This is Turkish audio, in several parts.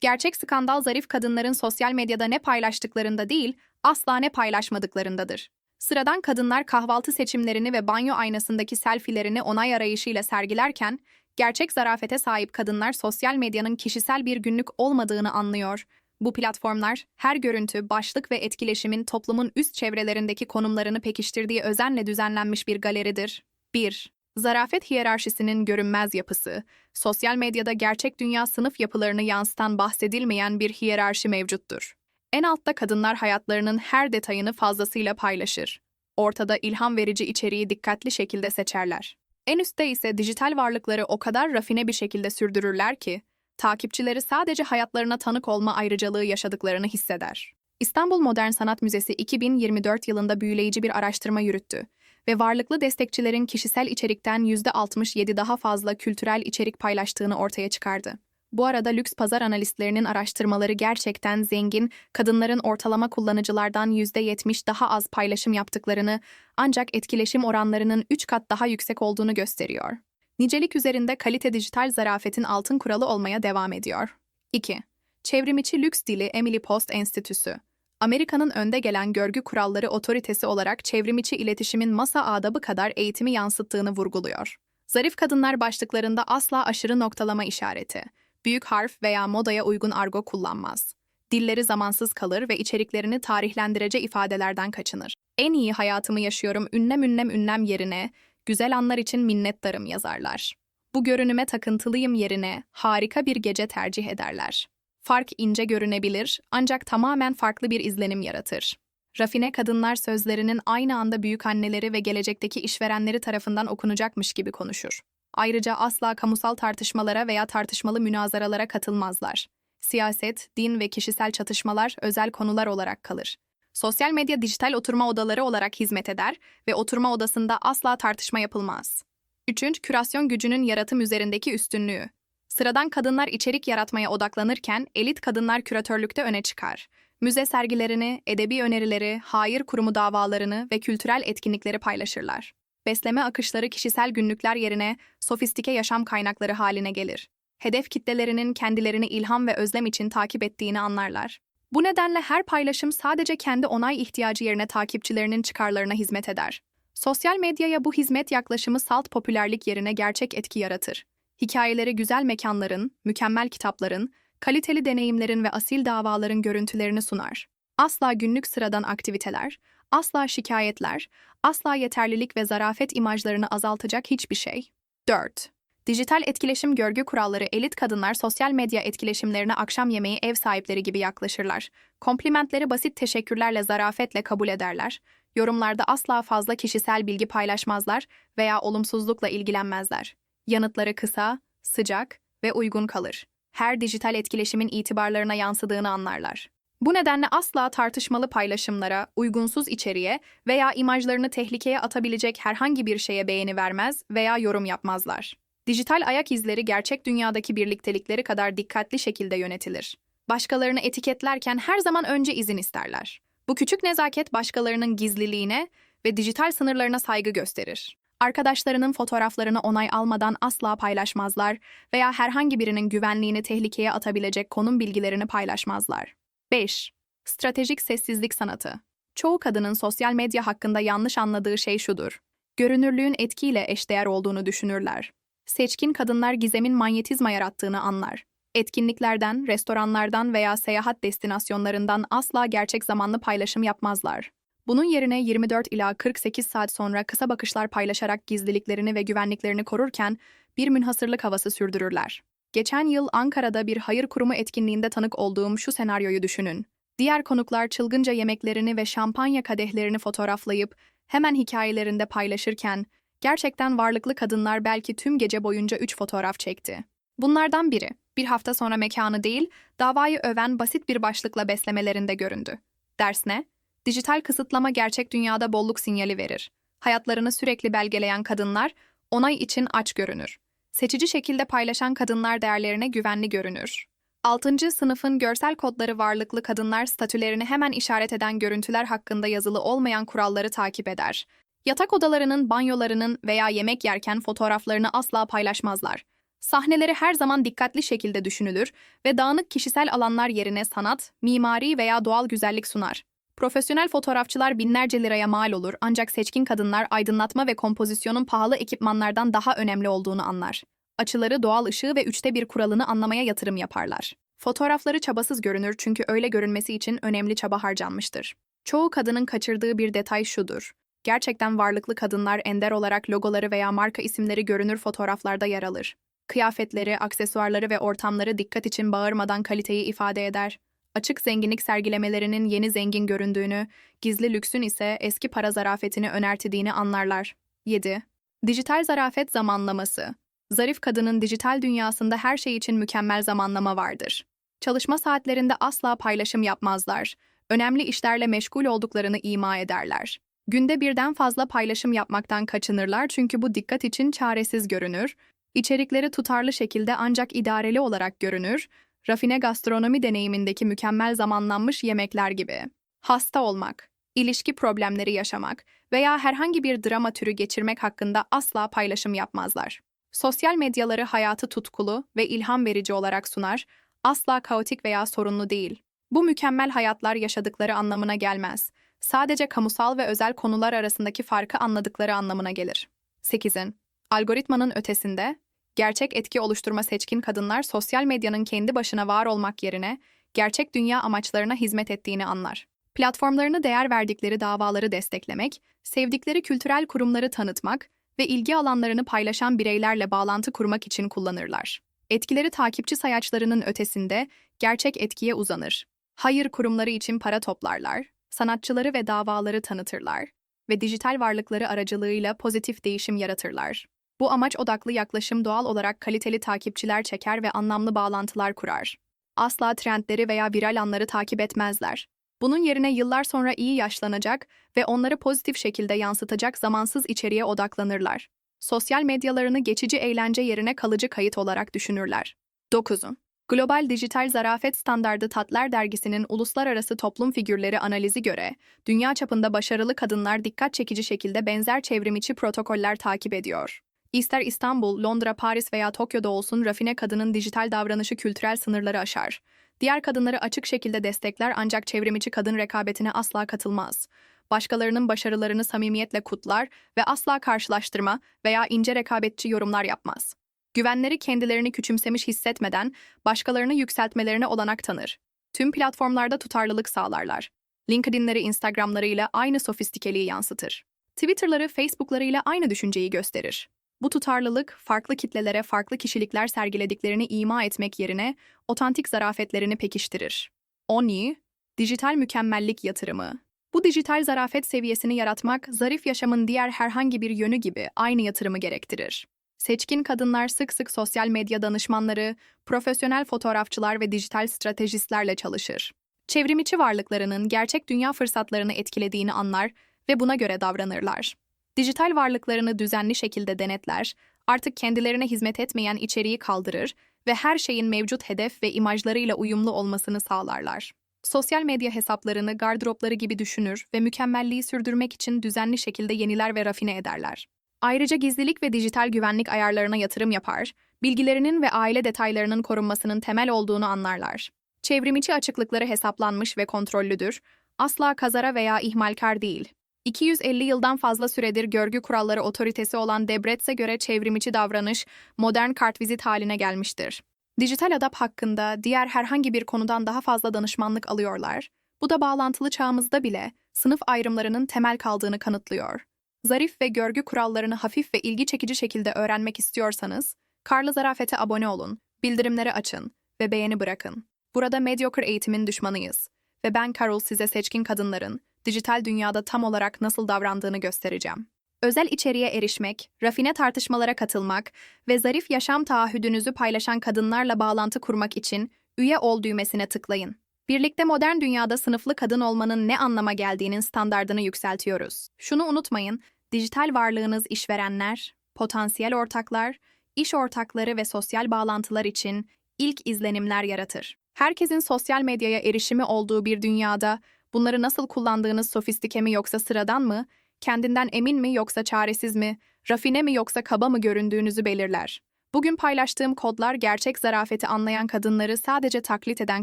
Gerçek skandal zarif kadınların sosyal medyada ne paylaştıklarında değil, asla ne paylaşmadıklarındadır. Sıradan kadınlar kahvaltı seçimlerini ve banyo aynasındaki selfilerini onay arayışıyla sergilerken, gerçek zarafete sahip kadınlar sosyal medyanın kişisel bir günlük olmadığını anlıyor. Bu platformlar, her görüntü, başlık ve etkileşimin toplumun üst çevrelerindeki konumlarını pekiştirdiği özenle düzenlenmiş bir galeridir. 1. Zarafet hiyerarşisinin görünmez yapısı, sosyal medyada gerçek dünya sınıf yapılarını yansıtan bahsedilmeyen bir hiyerarşi mevcuttur. En altta kadınlar hayatlarının her detayını fazlasıyla paylaşır. Ortada ilham verici içeriği dikkatli şekilde seçerler. En üstte ise dijital varlıkları o kadar rafine bir şekilde sürdürürler ki, takipçileri sadece hayatlarına tanık olma ayrıcalığı yaşadıklarını hisseder. İstanbul Modern Sanat Müzesi 2024 yılında büyüleyici bir araştırma yürüttü ve varlıklı destekçilerin kişisel içerikten %67 daha fazla kültürel içerik paylaştığını ortaya çıkardı. Bu arada lüks pazar analistlerinin araştırmaları gerçekten zengin, kadınların ortalama kullanıcılardan %70 daha az paylaşım yaptıklarını, ancak etkileşim oranlarının 3 kat daha yüksek olduğunu gösteriyor. Nicelik üzerinde kalite dijital zarafetin altın kuralı olmaya devam ediyor. 2. Çevrimiçi lüks dili Emily Post Enstitüsü Amerika'nın önde gelen görgü kuralları otoritesi olarak çevrimiçi iletişimin masa adabı kadar eğitimi yansıttığını vurguluyor. Zarif kadınlar başlıklarında asla aşırı noktalama işareti, büyük harf veya modaya uygun argo kullanmaz. Dilleri zamansız kalır ve içeriklerini tarihlendirici ifadelerden kaçınır. En iyi hayatımı yaşıyorum ünlem ünlem ünlem yerine, güzel anlar için minnettarım yazarlar. Bu görünüme takıntılıyım yerine harika bir gece tercih ederler. Fark ince görünebilir ancak tamamen farklı bir izlenim yaratır. Rafine kadınlar sözlerinin aynı anda büyük anneleri ve gelecekteki işverenleri tarafından okunacakmış gibi konuşur. Ayrıca asla kamusal tartışmalara veya tartışmalı münazaralara katılmazlar. Siyaset, din ve kişisel çatışmalar özel konular olarak kalır. Sosyal medya dijital oturma odaları olarak hizmet eder ve oturma odasında asla tartışma yapılmaz. 3. Kürasyon gücünün yaratım üzerindeki üstünlüğü. Sıradan kadınlar içerik yaratmaya odaklanırken elit kadınlar küratörlükte öne çıkar. Müze sergilerini, edebi önerileri, hayır kurumu davalarını ve kültürel etkinlikleri paylaşırlar. Besleme akışları kişisel günlükler yerine sofistike yaşam kaynakları haline gelir. Hedef kitlelerinin kendilerini ilham ve özlem için takip ettiğini anlarlar. Bu nedenle her paylaşım sadece kendi onay ihtiyacı yerine takipçilerinin çıkarlarına hizmet eder. Sosyal medyaya bu hizmet yaklaşımı salt popülerlik yerine gerçek etki yaratır. Hikayeleri güzel mekanların, mükemmel kitapların, kaliteli deneyimlerin ve asil davaların görüntülerini sunar. Asla günlük sıradan aktiviteler, asla şikayetler, asla yeterlilik ve zarafet imajlarını azaltacak hiçbir şey. 4. Dijital etkileşim görgü kuralları elit kadınlar sosyal medya etkileşimlerine akşam yemeği ev sahipleri gibi yaklaşırlar. Komplimentleri basit teşekkürlerle zarafetle kabul ederler. Yorumlarda asla fazla kişisel bilgi paylaşmazlar veya olumsuzlukla ilgilenmezler. Yanıtları kısa, sıcak ve uygun kalır. Her dijital etkileşimin itibarlarına yansıdığını anlarlar. Bu nedenle asla tartışmalı paylaşımlara, uygunsuz içeriğe veya imajlarını tehlikeye atabilecek herhangi bir şeye beğeni vermez veya yorum yapmazlar. Dijital ayak izleri gerçek dünyadaki birliktelikleri kadar dikkatli şekilde yönetilir. Başkalarını etiketlerken her zaman önce izin isterler. Bu küçük nezaket başkalarının gizliliğine ve dijital sınırlarına saygı gösterir. Arkadaşlarının fotoğraflarını onay almadan asla paylaşmazlar veya herhangi birinin güvenliğini tehlikeye atabilecek konum bilgilerini paylaşmazlar. 5. Stratejik sessizlik sanatı. Çoğu kadının sosyal medya hakkında yanlış anladığı şey şudur. Görünürlüğün etkiyle eşdeğer olduğunu düşünürler. Seçkin kadınlar gizemin manyetizma yarattığını anlar. Etkinliklerden, restoranlardan veya seyahat destinasyonlarından asla gerçek zamanlı paylaşım yapmazlar. Bunun yerine 24 ila 48 saat sonra kısa bakışlar paylaşarak gizliliklerini ve güvenliklerini korurken bir münhasırlık havası sürdürürler. Geçen yıl Ankara'da bir hayır kurumu etkinliğinde tanık olduğum şu senaryoyu düşünün. Diğer konuklar çılgınca yemeklerini ve şampanya kadehlerini fotoğraflayıp hemen hikayelerinde paylaşırken gerçekten varlıklı kadınlar belki tüm gece boyunca 3 fotoğraf çekti. Bunlardan biri, bir hafta sonra mekanı değil, davayı öven basit bir başlıkla beslemelerinde göründü. Ders ne? Dijital kısıtlama gerçek dünyada bolluk sinyali verir. Hayatlarını sürekli belgeleyen kadınlar, onay için aç görünür. Seçici şekilde paylaşan kadınlar değerlerine güvenli görünür. 6. sınıfın görsel kodları varlıklı kadınlar statülerini hemen işaret eden görüntüler hakkında yazılı olmayan kuralları takip eder. Yatak odalarının, banyolarının veya yemek yerken fotoğraflarını asla paylaşmazlar. Sahneleri her zaman dikkatli şekilde düşünülür ve dağınık kişisel alanlar yerine sanat, mimari veya doğal güzellik sunar. Profesyonel fotoğrafçılar binlerce liraya mal olur ancak seçkin kadınlar aydınlatma ve kompozisyonun pahalı ekipmanlardan daha önemli olduğunu anlar. Açıları, doğal ışığı ve üçte bir kuralını anlamaya yatırım yaparlar. Fotoğrafları çabasız görünür çünkü öyle görünmesi için önemli çaba harcanmıştır. Çoğu kadının kaçırdığı bir detay şudur. Gerçekten varlıklı kadınlar ender olarak logoları veya marka isimleri görünür fotoğraflarda yer alır. Kıyafetleri, aksesuarları ve ortamları dikkat için bağırmadan kaliteyi ifade eder. Açık zenginlik sergilemelerinin yeni zengin göründüğünü, gizli lüksün ise eski para zarafetini önertediğini anlarlar. 7. Dijital zarafet zamanlaması. Zarif kadının dijital dünyasında her şey için mükemmel zamanlama vardır. Çalışma saatlerinde asla paylaşım yapmazlar. Önemli işlerle meşgul olduklarını ima ederler. Günde birden fazla paylaşım yapmaktan kaçınırlar çünkü bu dikkat için çaresiz görünür. İçerikleri tutarlı şekilde ancak idareli olarak görünür. Rafine gastronomi deneyimindeki mükemmel zamanlanmış yemekler gibi. Hasta olmak, ilişki problemleri yaşamak veya herhangi bir drama türü geçirmek hakkında asla paylaşım yapmazlar. Sosyal medyaları hayatı tutkulu ve ilham verici olarak sunar, asla kaotik veya sorunlu değil. Bu mükemmel hayatlar yaşadıkları anlamına gelmez. Sadece kamusal ve özel konular arasındaki farkı anladıkları anlamına gelir. 8'in. Algoritmanın ötesinde, gerçek etki oluşturma seçkin kadınlar sosyal medyanın kendi başına var olmak yerine gerçek dünya amaçlarına hizmet ettiğini anlar. Platformlarını değer verdikleri davaları desteklemek, sevdikleri kültürel kurumları tanıtmak ve ilgi alanlarını paylaşan bireylerle bağlantı kurmak için kullanırlar. Etkileri takipçi sayaçlarının ötesinde gerçek etkiye uzanır. Hayır kurumları için para toplarlar, sanatçıları ve davaları tanıtırlar ve dijital varlıkları aracılığıyla pozitif değişim yaratırlar. Bu amaç odaklı yaklaşım doğal olarak kaliteli takipçiler çeker ve anlamlı bağlantılar kurar. Asla trendleri veya viral anları takip etmezler. Bunun yerine yıllar sonra iyi yaşlanacak ve onları pozitif şekilde yansıtacak zamansız içeriğe odaklanırlar. Sosyal medyalarını geçici eğlence yerine kalıcı kayıt olarak düşünürler. 9. Global Dijital Zarafet Standardı Tatler Dergisi'nin uluslararası toplum figürleri analizi göre, dünya çapında başarılı kadınlar dikkat çekici şekilde benzer çevrimiçi protokoller takip ediyor. İster İstanbul, Londra, Paris veya Tokyo'da olsun rafine kadının dijital davranışı kültürel sınırları aşar. Diğer kadınları açık şekilde destekler ancak çevrimiçi kadın rekabetine asla katılmaz. Başkalarının başarılarını samimiyetle kutlar ve asla karşılaştırma veya ince rekabetçi yorumlar yapmaz. Güvenleri kendilerini küçümsemiş hissetmeden başkalarını yükseltmelerine olanak tanır. Tüm platformlarda tutarlılık sağlarlar. LinkedIn'leri Instagram'larıyla aynı sofistikeliği yansıtır. Twitter'ları Facebook'larıyla aynı düşünceyi gösterir. Bu tutarlılık, farklı kitlelere farklı kişilikler sergilediklerini ima etmek yerine otantik zarafetlerini pekiştirir. ONI, dijital mükemmellik yatırımı. Bu dijital zarafet seviyesini yaratmak, zarif yaşamın diğer herhangi bir yönü gibi aynı yatırımı gerektirir. Seçkin kadınlar sık sık sosyal medya danışmanları, profesyonel fotoğrafçılar ve dijital stratejistlerle çalışır. Çevrimiçi varlıklarının gerçek dünya fırsatlarını etkilediğini anlar ve buna göre davranırlar. Dijital varlıklarını düzenli şekilde denetler, artık kendilerine hizmet etmeyen içeriği kaldırır ve her şeyin mevcut hedef ve imajlarıyla uyumlu olmasını sağlarlar. Sosyal medya hesaplarını gardıropları gibi düşünür ve mükemmelliği sürdürmek için düzenli şekilde yeniler ve rafine ederler. Ayrıca gizlilik ve dijital güvenlik ayarlarına yatırım yapar, bilgilerinin ve aile detaylarının korunmasının temel olduğunu anlarlar. Çevrimiçi açıklıkları hesaplanmış ve kontrollüdür, asla kazara veya ihmalkar değil. 250 yıldan fazla süredir görgü kuralları otoritesi olan Debretz'e göre çevrimiçi davranış modern kartvizit haline gelmiştir. Dijital adap hakkında diğer herhangi bir konudan daha fazla danışmanlık alıyorlar. Bu da bağlantılı çağımızda bile sınıf ayrımlarının temel kaldığını kanıtlıyor. Zarif ve görgü kurallarını hafif ve ilgi çekici şekilde öğrenmek istiyorsanız, Karlı Zarafet'e abone olun, bildirimleri açın ve beğeni bırakın. Burada mediocre eğitimin düşmanıyız ve ben Carol size seçkin kadınların dijital dünyada tam olarak nasıl davrandığını göstereceğim. Özel içeriğe erişmek, rafine tartışmalara katılmak ve zarif yaşam taahhüdünüzü paylaşan kadınlarla bağlantı kurmak için üye ol düğmesine tıklayın. Birlikte modern dünyada sınıflı kadın olmanın ne anlama geldiğinin standardını yükseltiyoruz. Şunu unutmayın, dijital varlığınız işverenler, potansiyel ortaklar, iş ortakları ve sosyal bağlantılar için ilk izlenimler yaratır. Herkesin sosyal medyaya erişimi olduğu bir dünyada bunları nasıl kullandığınız sofistike mi yoksa sıradan mı, kendinden emin mi yoksa çaresiz mi, rafine mi yoksa kaba mı göründüğünüzü belirler. Bugün paylaştığım kodlar gerçek zarafeti anlayan kadınları sadece taklit eden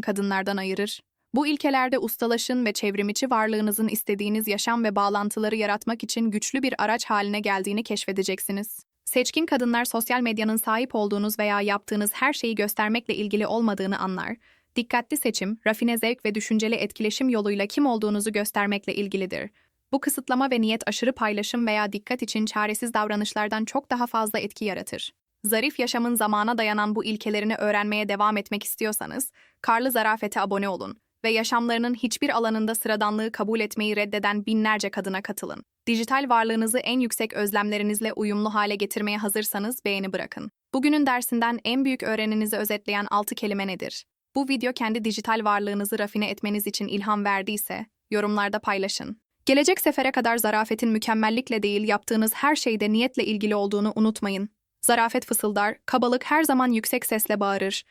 kadınlardan ayırır. Bu ilkelerde ustalaşın ve çevrimiçi varlığınızın istediğiniz yaşam ve bağlantıları yaratmak için güçlü bir araç haline geldiğini keşfedeceksiniz. Seçkin kadınlar sosyal medyanın sahip olduğunuz veya yaptığınız her şeyi göstermekle ilgili olmadığını anlar. Dikkatli seçim, rafine zevk ve düşünceli etkileşim yoluyla kim olduğunuzu göstermekle ilgilidir. Bu kısıtlama ve niyet aşırı paylaşım veya dikkat için çaresiz davranışlardan çok daha fazla etki yaratır. Zarif yaşamın zamana dayanan bu ilkelerini öğrenmeye devam etmek istiyorsanız, Karlı Zarafet'e abone olun ve yaşamlarının hiçbir alanında sıradanlığı kabul etmeyi reddeden binlerce kadına katılın. Dijital varlığınızı en yüksek özlemlerinizle uyumlu hale getirmeye hazırsanız beğeni bırakın. Bugünün dersinden en büyük öğreninizi özetleyen 6 kelime nedir? Bu video kendi dijital varlığınızı rafine etmeniz için ilham verdiyse, yorumlarda paylaşın. Gelecek sefere kadar zarafetin mükemmellikle değil yaptığınız her şeyde niyetle ilgili olduğunu unutmayın. Zarafet fısıldar, kabalık her zaman yüksek sesle bağırır.